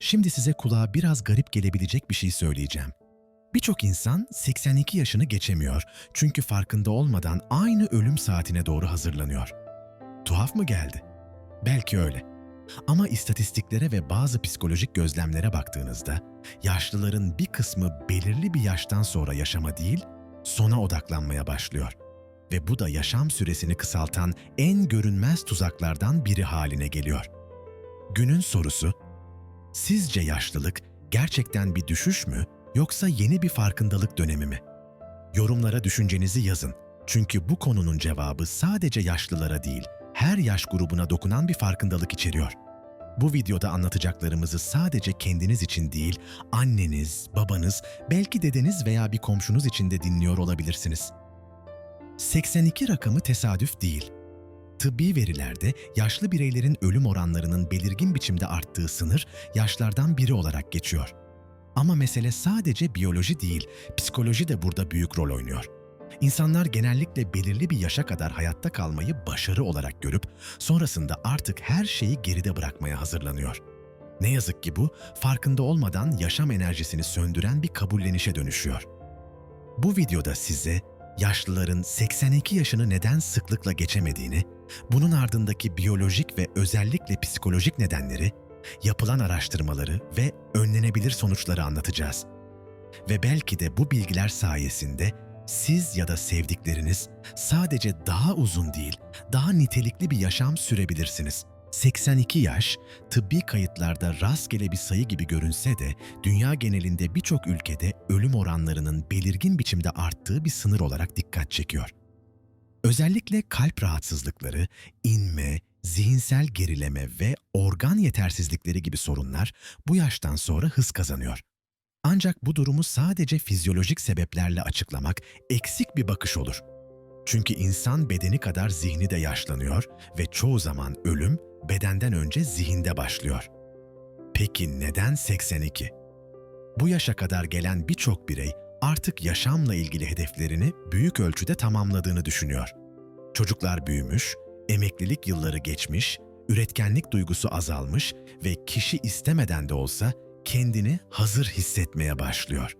Şimdi size kulağa biraz garip gelebilecek bir şey söyleyeceğim. Birçok insan 82 yaşını geçemiyor çünkü farkında olmadan aynı ölüm saatine doğru hazırlanıyor. Tuhaf mı geldi? Belki öyle. Ama istatistiklere ve bazı psikolojik gözlemlere baktığınızda yaşlıların bir kısmı belirli bir yaştan sonra yaşama değil, sona odaklanmaya başlıyor. Ve bu da yaşam süresini kısaltan en görünmez tuzaklardan biri haline geliyor. Günün sorusu, sizce yaşlılık gerçekten bir düşüş mü yoksa yeni bir farkındalık dönemi mi? Yorumlara düşüncenizi yazın. Çünkü bu konunun cevabı sadece yaşlılara değil, her yaş grubuna dokunan bir farkındalık içeriyor. Bu videoda anlatacaklarımızı sadece kendiniz için değil, anneniz, babanız, belki dedeniz veya bir komşunuz için de dinliyor olabilirsiniz. 82 rakamı tesadüf değil. Tıbbi verilerde yaşlı bireylerin ölüm oranlarının belirgin biçimde arttığı sınır yaşlardan biri olarak geçiyor. Ama mesele sadece biyoloji değil, psikoloji de burada büyük rol oynuyor. İnsanlar genellikle belirli bir yaşa kadar hayatta kalmayı başarı olarak görüp sonrasında artık her şeyi geride bırakmaya hazırlanıyor. Ne yazık ki bu farkında olmadan yaşam enerjisini söndüren bir kabullenişe dönüşüyor. Bu videoda size yaşlıların 82 yaşını neden sıklıkla geçemediğini, bunun ardındaki biyolojik ve özellikle psikolojik nedenleri, yapılan araştırmaları ve önlenebilir sonuçları anlatacağız. Ve belki de bu bilgiler sayesinde siz ya da sevdikleriniz sadece daha uzun değil, daha nitelikli bir yaşam sürebilirsiniz. 82 yaş, tıbbi kayıtlarda rastgele bir sayı gibi görünse de dünya genelinde birçok ülkede ölüm oranlarının belirgin biçimde arttığı bir sınır olarak dikkat çekiyor. Özellikle kalp rahatsızlıkları, inme, zihinsel gerileme ve organ yetersizlikleri gibi sorunlar bu yaştan sonra hız kazanıyor. Ancak bu durumu sadece fizyolojik sebeplerle açıklamak eksik bir bakış olur. Çünkü insan bedeni kadar zihni de yaşlanıyor ve çoğu zaman ölüm bedenden önce zihinde başlıyor. Peki neden 82? Bu yaşa kadar gelen birçok birey artık yaşamla ilgili hedeflerini büyük ölçüde tamamladığını düşünüyor. Çocuklar büyümüş, emeklilik yılları geçmiş, üretkenlik duygusu azalmış ve kişi istemeden de olsa kendini hazır hissetmeye başlıyor.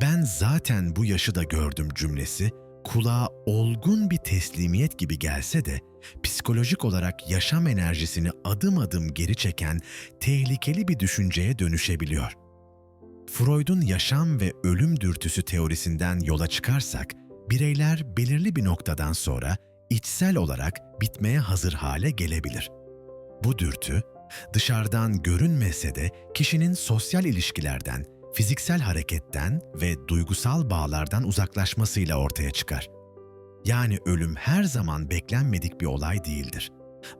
Ben zaten bu yaşı da gördüm cümlesi kulağa olgun bir teslimiyet gibi gelse de psikolojik olarak yaşam enerjisini adım adım geri çeken tehlikeli bir düşünceye dönüşebiliyor. Freud'un yaşam ve ölüm dürtüsü teorisinden yola çıkarsak, bireyler belirli bir noktadan sonra içsel olarak bitmeye hazır hale gelebilir. Bu dürtü, dışarıdan görünmese de kişinin sosyal ilişkilerden, fiziksel hareketten ve duygusal bağlardan uzaklaşmasıyla ortaya çıkar. Yani ölüm her zaman beklenmedik bir olay değildir.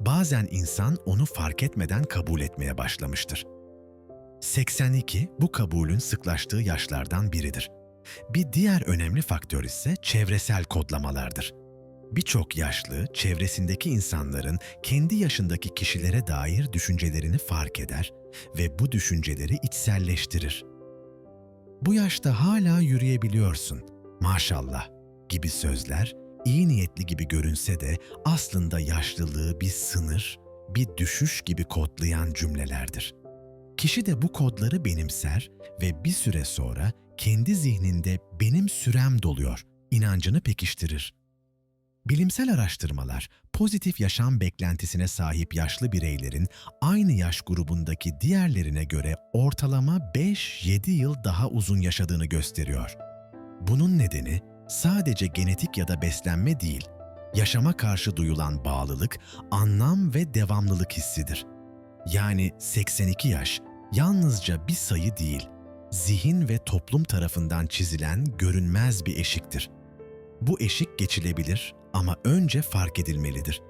Bazen insan onu fark etmeden kabul etmeye başlamıştır. 82 bu kabulün sıklaştığı yaşlardan biridir. Bir diğer önemli faktör ise çevresel kodlamalardır. Birçok yaşlı çevresindeki insanların kendi yaşındaki kişilere dair düşüncelerini fark eder ve bu düşünceleri içselleştirir. Bu yaşta hala yürüyebiliyorsun, maşallah gibi sözler iyi niyetli gibi görünse de aslında yaşlılığı bir sınır, bir düşüş gibi kodlayan cümlelerdir. Kişi de bu kodları benimser ve bir süre sonra kendi zihninde benim sürem doluyor inancını pekiştirir. Bilimsel araştırmalar, pozitif yaşam beklentisine sahip yaşlı bireylerin aynı yaş grubundaki diğerlerine göre ortalama 5-7 yıl daha uzun yaşadığını gösteriyor. Bunun nedeni sadece genetik ya da beslenme değil, yaşama karşı duyulan bağlılık, anlam ve devamlılık hissidir. Yani 82 yaş yalnızca bir sayı değil, zihin ve toplum tarafından çizilen görünmez bir eşiktir. Bu eşik geçilebilir ama önce fark edilmelidir.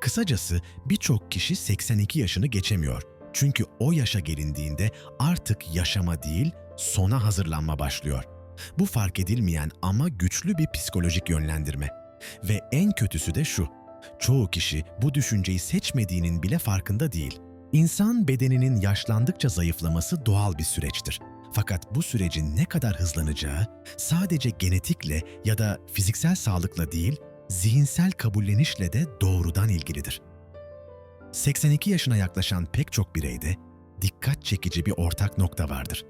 Kısacası birçok kişi 82 yaşını geçemiyor. Çünkü o yaşa gelindiğinde artık yaşama değil, sona hazırlanma başlıyor. Bu fark edilmeyen ama güçlü bir psikolojik yönlendirme. Ve en kötüsü de şu. Çoğu kişi bu düşünceyi seçmediğinin bile farkında değil. İnsan bedeninin yaşlandıkça zayıflaması doğal bir süreçtir. Fakat bu sürecin ne kadar hızlanacağı sadece genetikle ya da fiziksel sağlıkla değil, zihinsel kabullenişle de doğrudan ilgilidir. 82 yaşına yaklaşan pek çok bireyde dikkat çekici bir ortak nokta vardır.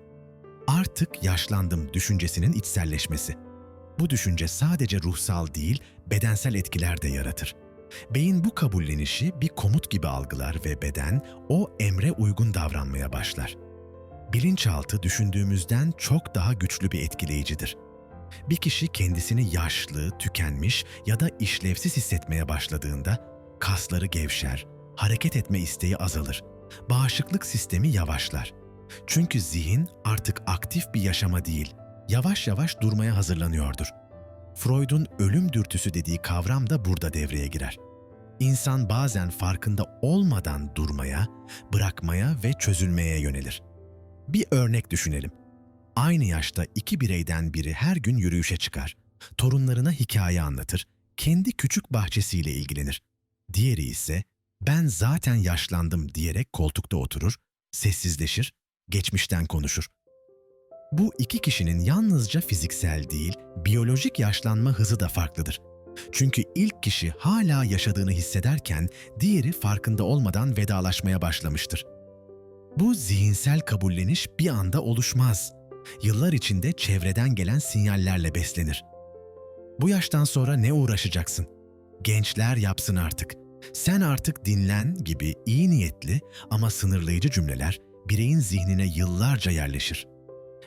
Artık yaşlandım düşüncesinin içselleşmesi. Bu düşünce sadece ruhsal değil, bedensel etkiler de yaratır. Beyin bu kabullenişi bir komut gibi algılar ve beden o emre uygun davranmaya başlar. Bilinçaltı düşündüğümüzden çok daha güçlü bir etkileyicidir. Bir kişi kendisini yaşlı, tükenmiş ya da işlevsiz hissetmeye başladığında kasları gevşer, hareket etme isteği azalır, bağışıklık sistemi yavaşlar. Çünkü zihin artık aktif bir yaşama değil, yavaş yavaş durmaya hazırlanıyordur. Freud'un ölüm dürtüsü dediği kavram da burada devreye girer. İnsan bazen farkında olmadan durmaya, bırakmaya ve çözülmeye yönelir. Bir örnek düşünelim. Aynı yaşta iki bireyden biri her gün yürüyüşe çıkar, torunlarına hikaye anlatır, kendi küçük bahçesiyle ilgilenir. Diğeri ise ben zaten yaşlandım diyerek koltukta oturur, sessizleşir, geçmişten konuşur. Bu iki kişinin yalnızca fiziksel değil, biyolojik yaşlanma hızı da farklıdır. Çünkü ilk kişi hala yaşadığını hissederken diğeri farkında olmadan vedalaşmaya başlamıştır. Bu zihinsel kabulleniş bir anda oluşmaz. Yıllar içinde çevreden gelen sinyallerle beslenir. Bu yaştan sonra ne uğraşacaksın? Gençler yapsın artık. Sen artık dinlen gibi iyi niyetli ama sınırlayıcı cümleler bireyin zihnine yıllarca yerleşir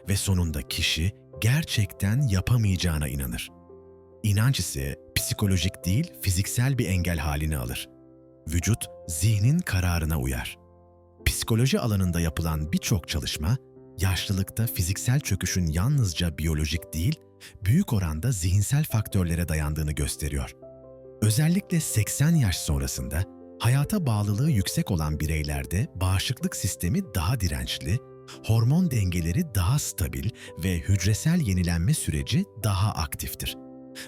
ve sonunda kişi gerçekten yapamayacağına inanır. İnanç ise psikolojik değil, fiziksel bir engel halini alır. Vücut zihnin kararına uyar. Psikoloji alanında yapılan birçok çalışma, yaşlılıkta fiziksel çöküşün yalnızca biyolojik değil, büyük oranda zihinsel faktörlere dayandığını gösteriyor. Özellikle 80 yaş sonrasında hayata bağlılığı yüksek olan bireylerde bağışıklık sistemi daha dirençli, hormon dengeleri daha stabil ve hücresel yenilenme süreci daha aktiftir.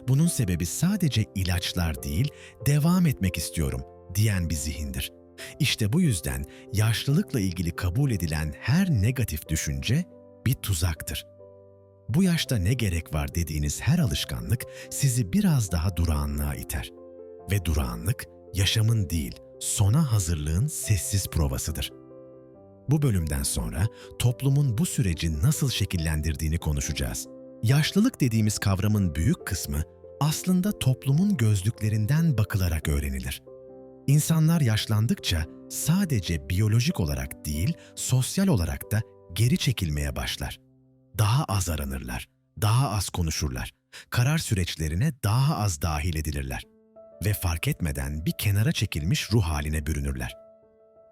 Bunun sebebi sadece ilaçlar değil, devam etmek istiyorum diyen bir zihindir. İşte bu yüzden yaşlılıkla ilgili kabul edilen her negatif düşünce bir tuzaktır. Bu yaşta ne gerek var dediğiniz her alışkanlık sizi biraz daha durağanlığa iter. Ve durağanlık yaşamın değil, sona hazırlığın sessiz provasıdır. Bu bölümden sonra toplumun bu süreci nasıl şekillendirdiğini konuşacağız. Yaşlılık dediğimiz kavramın büyük kısmı aslında toplumun gözlüklerinden bakılarak öğrenilir. İnsanlar yaşlandıkça sadece biyolojik olarak değil, sosyal olarak da geri çekilmeye başlar. Daha az aranırlar, daha az konuşurlar, karar süreçlerine daha az dahil edilirler ve fark etmeden bir kenara çekilmiş ruh haline bürünürler.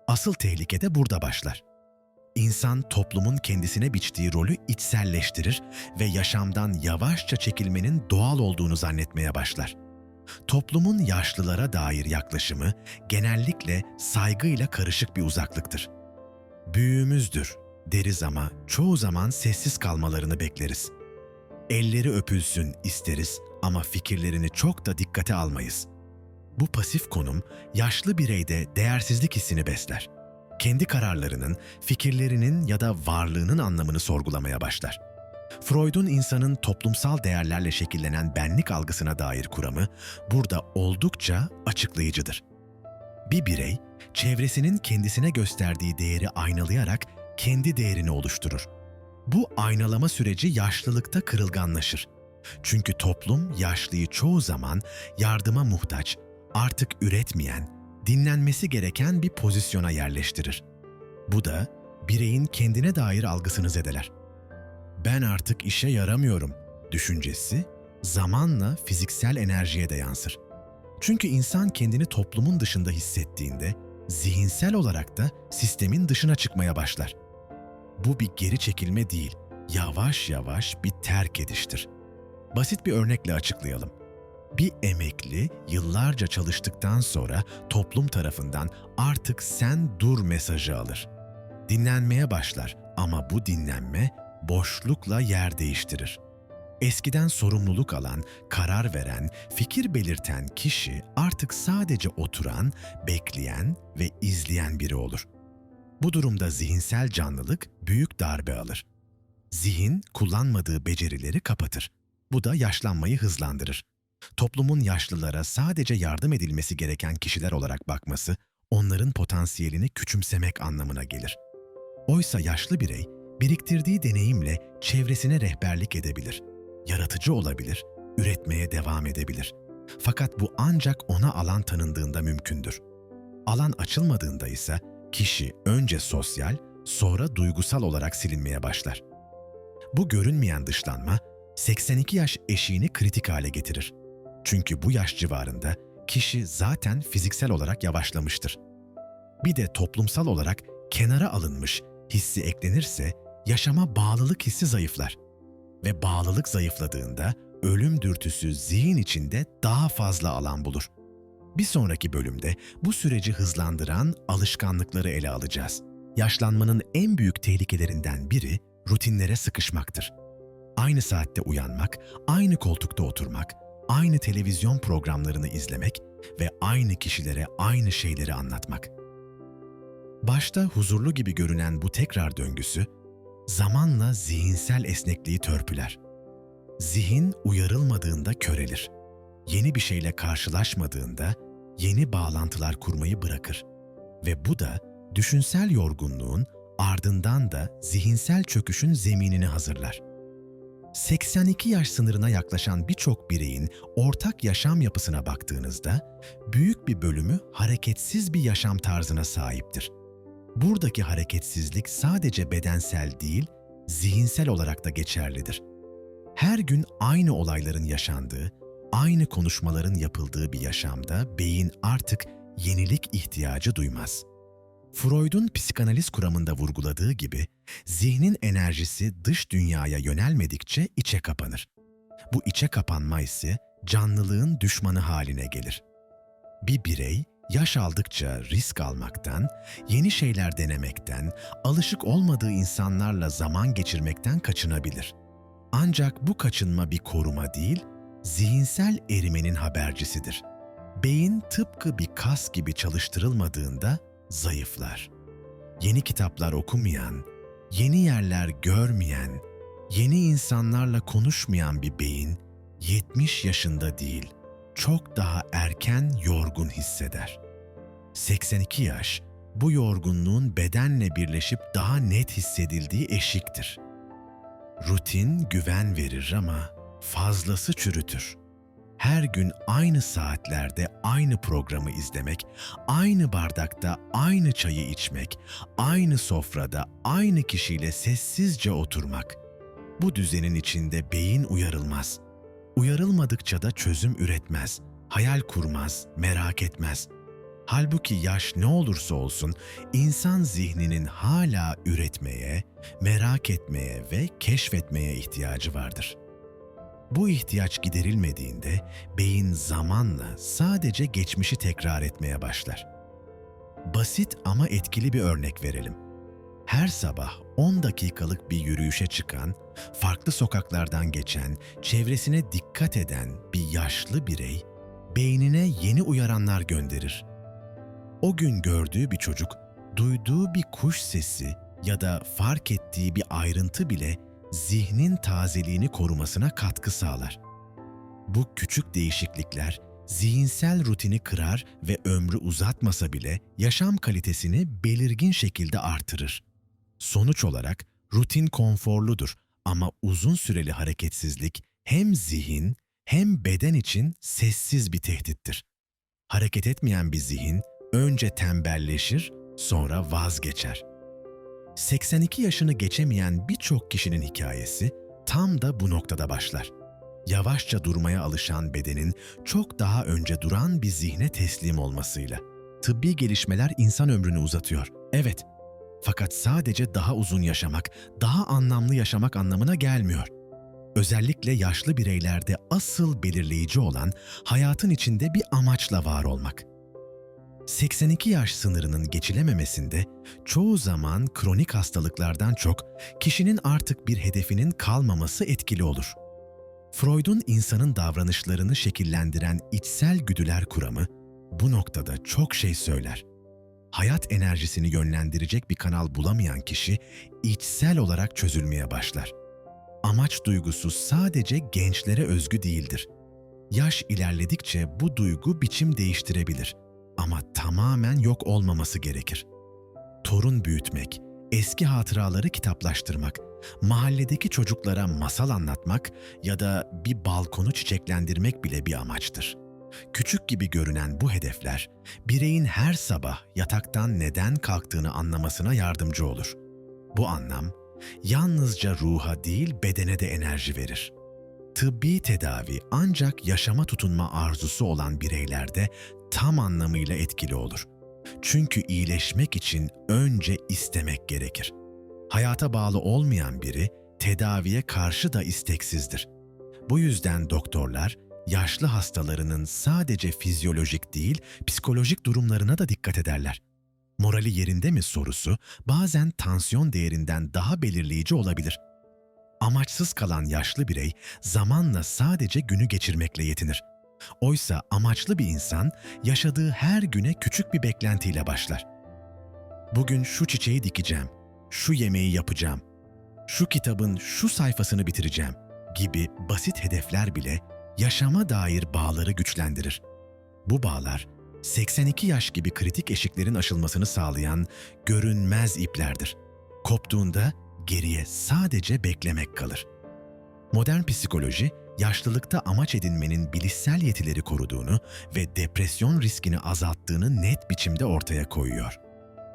Asıl tehlike de burada başlar. İnsan toplumun kendisine biçtiği rolü içselleştirir ve yaşamdan yavaşça çekilmenin doğal olduğunu zannetmeye başlar. Toplumun yaşlılara dair yaklaşımı genellikle saygıyla karışık bir uzaklıktır. Büyüğümüzdür deriz ama çoğu zaman sessiz kalmalarını bekleriz. Elleri öpülsün isteriz ama fikirlerini çok da dikkate almayız. Bu pasif konum yaşlı bireyde değersizlik hissini besler. Kendi kararlarının, fikirlerinin ya da varlığının anlamını sorgulamaya başlar. Freud'un insanın toplumsal değerlerle şekillenen benlik algısına dair kuramı burada oldukça açıklayıcıdır. Bir birey, çevresinin kendisine gösterdiği değeri aynalayarak kendi değerini oluşturur. Bu aynalama süreci yaşlılıkta kırılganlaşır. Çünkü toplum yaşlıyı çoğu zaman yardıma muhtaç, artık üretmeyen, dinlenmesi gereken bir pozisyona yerleştirir. Bu da bireyin kendine dair algısını zedeler. Ben artık işe yaramıyorum düşüncesi zamanla fiziksel enerjiye de yansır. Çünkü insan kendini toplumun dışında hissettiğinde zihinsel olarak da sistemin dışına çıkmaya başlar. Bu bir geri çekilme değil, yavaş yavaş bir terk ediştir. Basit bir örnekle açıklayalım. Bir emekli yıllarca çalıştıktan sonra toplum tarafından artık sen dur mesajı alır. Dinlenmeye başlar ama bu dinlenme boşlukla yer değiştirir. Eskiden sorumluluk alan, karar veren, fikir belirten kişi artık sadece oturan, bekleyen ve izleyen biri olur. Bu durumda zihinsel canlılık büyük darbe alır. Zihin kullanmadığı becerileri kapatır. Bu da yaşlanmayı hızlandırır. Toplumun yaşlılara sadece yardım edilmesi gereken kişiler olarak bakması, onların potansiyelini küçümsemek anlamına gelir. Oysa yaşlı birey biriktirdiği deneyimle çevresine rehberlik edebilir, yaratıcı olabilir, üretmeye devam edebilir. Fakat bu ancak ona alan tanındığında mümkündür. Alan açılmadığında ise kişi önce sosyal, sonra duygusal olarak silinmeye başlar. Bu görünmeyen dışlanma 82 yaş eşiğini kritik hale getirir. Çünkü bu yaş civarında kişi zaten fiziksel olarak yavaşlamıştır. Bir de toplumsal olarak kenara alınmış hissi eklenirse yaşama bağlılık hissi zayıflar. Ve bağlılık zayıfladığında ölüm dürtüsü zihin içinde daha fazla alan bulur. Bir sonraki bölümde bu süreci hızlandıran alışkanlıkları ele alacağız. Yaşlanmanın en büyük tehlikelerinden biri rutinlere sıkışmaktır. Aynı saatte uyanmak, aynı koltukta oturmak, aynı televizyon programlarını izlemek ve aynı kişilere aynı şeyleri anlatmak. Başta huzurlu gibi görünen bu tekrar döngüsü, zamanla zihinsel esnekliği törpüler. Zihin uyarılmadığında körelir. Yeni bir şeyle karşılaşmadığında yeni bağlantılar kurmayı bırakır. Ve bu da düşünsel yorgunluğun ardından da zihinsel çöküşün zeminini hazırlar. 82 yaş sınırına yaklaşan birçok bireyin ortak yaşam yapısına baktığınızda büyük bir bölümü hareketsiz bir yaşam tarzına sahiptir. Buradaki hareketsizlik sadece bedensel değil, zihinsel olarak da geçerlidir. Her gün aynı olayların yaşandığı, aynı konuşmaların yapıldığı bir yaşamda beyin artık yenilik ihtiyacı duymaz. Freud'un psikanaliz kuramında vurguladığı gibi zihnin enerjisi dış dünyaya yönelmedikçe içe kapanır. Bu içe kapanma ise canlılığın düşmanı haline gelir. Bir birey yaş aldıkça risk almaktan, yeni şeyler denemekten, alışık olmadığı insanlarla zaman geçirmekten kaçınabilir. Ancak bu kaçınma bir koruma değil, zihinsel erimenin habercisidir. Beyin tıpkı bir kas gibi çalıştırılmadığında zayıflar. Yeni kitaplar okumayan, yeni yerler görmeyen, yeni insanlarla konuşmayan bir beyin 70 yaşında değil, çok daha erken yorgun hisseder. 82 yaş bu yorgunluğun bedenle birleşip daha net hissedildiği eşiktir. Rutin güven verir ama fazlası çürütür. Her gün aynı saatlerde aynı programı izlemek, aynı bardakta aynı çayı içmek, aynı sofrada aynı kişiyle sessizce oturmak. Bu düzenin içinde beyin uyarılmaz. Uyarılmadıkça da çözüm üretmez, hayal kurmaz, merak etmez. Halbuki yaş ne olursa olsun insan zihninin hala üretmeye, merak etmeye ve keşfetmeye ihtiyacı vardır.'' Bu ihtiyaç giderilmediğinde beyin zamanla sadece geçmişi tekrar etmeye başlar. Basit ama etkili bir örnek verelim. Her sabah 10 dakikalık bir yürüyüşe çıkan, farklı sokaklardan geçen, çevresine dikkat eden bir yaşlı birey beynine yeni uyaranlar gönderir. O gün gördüğü bir çocuk, duyduğu bir kuş sesi ya da fark ettiği bir ayrıntı bile zihnin tazeliğini korumasına katkı sağlar. Bu küçük değişiklikler zihinsel rutini kırar ve ömrü uzatmasa bile yaşam kalitesini belirgin şekilde artırır. Sonuç olarak rutin konforludur ama uzun süreli hareketsizlik hem zihin hem beden için sessiz bir tehdittir. Hareket etmeyen bir zihin önce tembelleşir, sonra vazgeçer.'' 82 yaşını geçemeyen birçok kişinin hikayesi tam da bu noktada başlar. Yavaşça durmaya alışan bedenin çok daha önce duran bir zihne teslim olmasıyla. Tıbbi gelişmeler insan ömrünü uzatıyor. Evet. Fakat sadece daha uzun yaşamak, daha anlamlı yaşamak anlamına gelmiyor. Özellikle yaşlı bireylerde asıl belirleyici olan hayatın içinde bir amaçla var olmak. 82 yaş sınırının geçilememesinde çoğu zaman kronik hastalıklardan çok kişinin artık bir hedefinin kalmaması etkili olur. Freud'un insanın davranışlarını şekillendiren içsel güdüler kuramı bu noktada çok şey söyler. Hayat enerjisini yönlendirecek bir kanal bulamayan kişi içsel olarak çözülmeye başlar. Amaç duygusu sadece gençlere özgü değildir. Yaş ilerledikçe bu duygu biçim değiştirebilir.'' Ama tamamen yok olmaması gerekir. Torun büyütmek, eski hatıraları kitaplaştırmak, mahalledeki çocuklara masal anlatmak ya da bir balkonu çiçeklendirmek bile bir amaçtır. Küçük gibi görünen bu hedefler, bireyin her sabah yataktan neden kalktığını anlamasına yardımcı olur. Bu anlam, yalnızca ruha değil bedene de enerji verir. Tıbbi tedavi ancak yaşama tutunma arzusu olan bireylerde tam anlamıyla etkili olur. Çünkü iyileşmek için önce istemek gerekir. Hayata bağlı olmayan biri tedaviye karşı da isteksizdir. Bu yüzden doktorlar yaşlı hastalarının sadece fizyolojik değil, psikolojik durumlarına da dikkat ederler. Morali yerinde mi sorusu bazen tansiyon değerinden daha belirleyici olabilir. Amaçsız kalan yaşlı birey zamanla sadece günü geçirmekle yetinir. Oysa amaçlı bir insan yaşadığı her güne küçük bir beklentiyle başlar. Bugün şu çiçeği dikeceğim, şu yemeği yapacağım, şu kitabın şu sayfasını bitireceğim gibi basit hedefler bile yaşama dair bağları güçlendirir. Bu bağlar 82 yaş gibi kritik eşiklerin aşılmasını sağlayan görünmez iplerdir. Koptuğunda geriye sadece beklemek kalır. Modern psikoloji, yaşlılıkta amaç edinmenin bilişsel yetileri koruduğunu ve depresyon riskini azalttığını net biçimde ortaya koyuyor.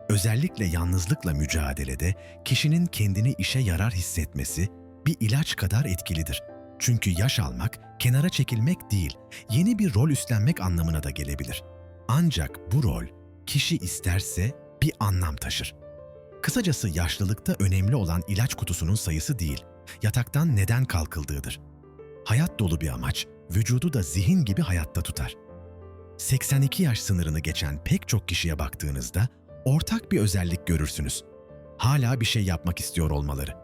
Özellikle yalnızlıkla mücadelede kişinin kendini işe yarar hissetmesi bir ilaç kadar etkilidir. Çünkü yaş almak, kenara çekilmek değil, yeni bir rol üstlenmek anlamına da gelebilir. Ancak bu rol, kişi isterse bir anlam taşır. Kısacası yaşlılıkta önemli olan ilaç kutusunun sayısı değil, yataktan neden kalkıldığıdır. Hayat dolu bir amaç, vücudu da zihin gibi hayatta tutar. 82 yaş sınırını geçen pek çok kişiye baktığınızda ortak bir özellik görürsünüz. Hala bir şey yapmak istiyor olmaları.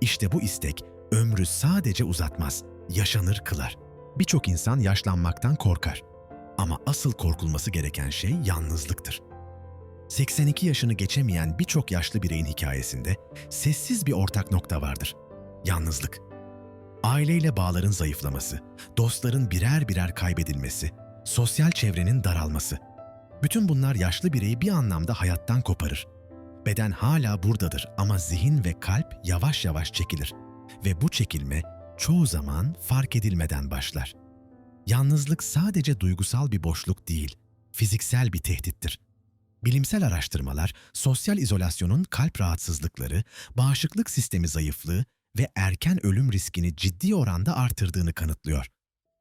İşte bu istek ömrü sadece uzatmaz, yaşanır kılar. Birçok insan yaşlanmaktan korkar. Ama asıl korkulması gereken şey yalnızlıktır. 82 yaşını geçemeyen birçok yaşlı bireyin hikayesinde sessiz bir ortak nokta vardır. Yalnızlık. Aileyle bağların zayıflaması, dostların birer birer kaybedilmesi, sosyal çevrenin daralması. Bütün bunlar yaşlı bireyi bir anlamda hayattan koparır. Beden hala buradadır ama zihin ve kalp yavaş yavaş çekilir ve bu çekilme çoğu zaman fark edilmeden başlar. Yalnızlık sadece duygusal bir boşluk değil, fiziksel bir tehdittir. Bilimsel araştırmalar sosyal izolasyonun kalp rahatsızlıkları, bağışıklık sistemi zayıflığı ve erken ölüm riskini ciddi oranda artırdığını kanıtlıyor.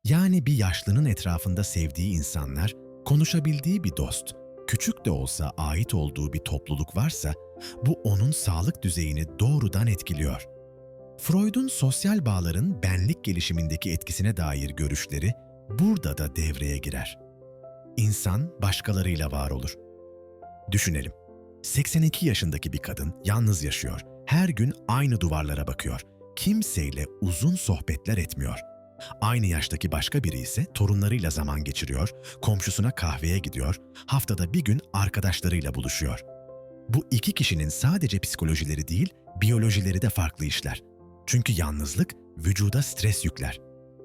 Yani bir yaşlının etrafında sevdiği insanlar, konuşabildiği bir dost, küçük de olsa ait olduğu bir topluluk varsa bu onun sağlık düzeyini doğrudan etkiliyor. Freud'un sosyal bağların benlik gelişimindeki etkisine dair görüşleri burada da devreye girer. İnsan başkalarıyla var olur. Düşünelim. 82 yaşındaki bir kadın yalnız yaşıyor. Her gün aynı duvarlara bakıyor. Kimseyle uzun sohbetler etmiyor. Aynı yaştaki başka biri ise torunlarıyla zaman geçiriyor, komşusuna kahveye gidiyor, haftada bir gün arkadaşlarıyla buluşuyor. Bu iki kişinin sadece psikolojileri değil, biyolojileri de farklı işler. Çünkü yalnızlık vücuda stres yükler.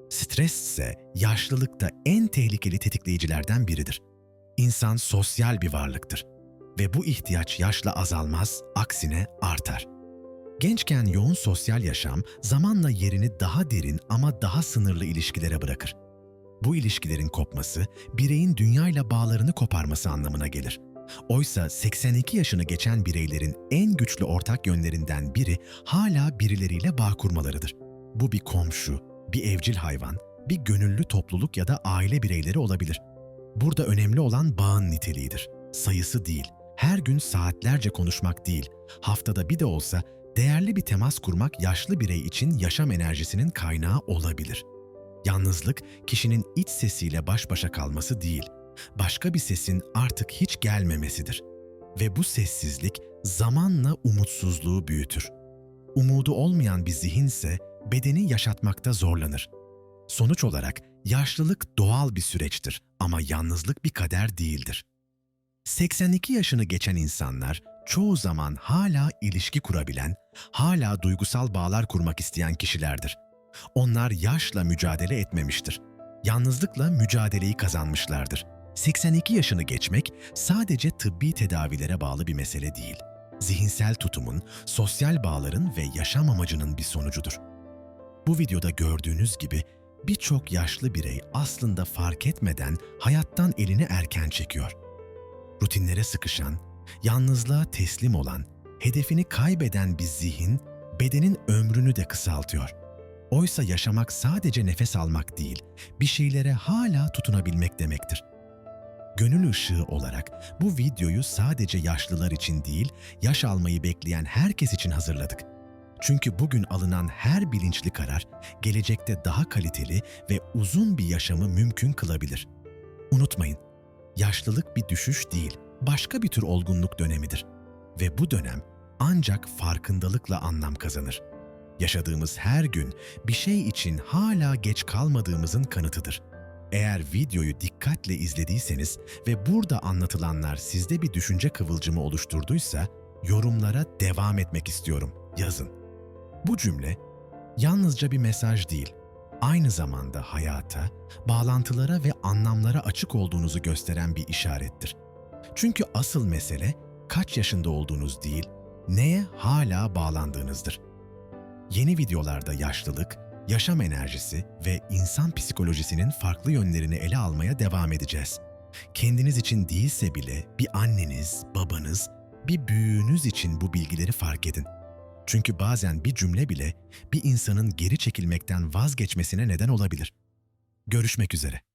Stres ise yaşlılıkta en tehlikeli tetikleyicilerden biridir. İnsan sosyal bir varlıktır ve bu ihtiyaç yaşla azalmaz, aksine artar. Gençken yoğun sosyal yaşam zamanla yerini daha derin ama daha sınırlı ilişkilere bırakır. Bu ilişkilerin kopması, bireyin dünyayla bağlarını koparması anlamına gelir. Oysa 82 yaşını geçen bireylerin en güçlü ortak yönlerinden biri hala birileriyle bağ kurmalarıdır. Bu bir komşu, bir evcil hayvan, bir gönüllü topluluk ya da aile bireyleri olabilir. Burada önemli olan bağın niteliğidir, sayısı değil. Her gün saatlerce konuşmak değil, haftada bir de olsa değerli bir temas kurmak yaşlı birey için yaşam enerjisinin kaynağı olabilir. Yalnızlık kişinin iç sesiyle baş başa kalması değil, başka bir sesin artık hiç gelmemesidir. Ve bu sessizlik zamanla umutsuzluğu büyütür. Umudu olmayan bir zihinse bedeni yaşatmakta zorlanır. Sonuç olarak yaşlılık doğal bir süreçtir ama yalnızlık bir kader değildir. 82 yaşını geçen insanlar çoğu zaman hala ilişki kurabilen, hala duygusal bağlar kurmak isteyen kişilerdir. Onlar yaşla mücadele etmemiştir. Yalnızlıkla mücadeleyi kazanmışlardır. 82 yaşını geçmek sadece tıbbi tedavilere bağlı bir mesele değil. zihinsel tutumun, sosyal bağların ve yaşam amacının bir sonucudur. Bu videoda gördüğünüz gibi birçok yaşlı birey aslında fark etmeden hayattan elini erken çekiyor. Rutinlere sıkışan, yalnızlığa teslim olan, hedefini kaybeden bir zihin bedenin ömrünü de kısaltıyor. Oysa yaşamak sadece nefes almak değil, bir şeylere hala tutunabilmek demektir. Gönül ışığı olarak bu videoyu sadece yaşlılar için değil, yaş almayı bekleyen herkes için hazırladık. Çünkü bugün alınan her bilinçli karar gelecekte daha kaliteli ve uzun bir yaşamı mümkün kılabilir. Unutmayın, yaşlılık bir düşüş değil, başka bir tür olgunluk dönemidir. Ve bu dönem ancak farkındalıkla anlam kazanır. Yaşadığımız her gün bir şey için hala geç kalmadığımızın kanıtıdır. Eğer videoyu dikkatle izlediyseniz ve burada anlatılanlar sizde bir düşünce kıvılcımı oluşturduysa, yorumlara devam etmek istiyorum. Yazın. Bu cümle yalnızca bir mesaj değil, aynı zamanda hayata, bağlantılara ve anlamlara açık olduğunuzu gösteren bir işarettir. Çünkü asıl mesele kaç yaşında olduğunuz değil, neye hala bağlandığınızdır. Yeni videolarda yaşlılık, yaşam enerjisi ve insan psikolojisinin farklı yönlerini ele almaya devam edeceğiz. Kendiniz için değilse bile bir anneniz, babanız, bir büyüğünüz için bu bilgileri fark edin. Çünkü bazen bir cümle bile bir insanın geri çekilmekten vazgeçmesine neden olabilir. Görüşmek üzere.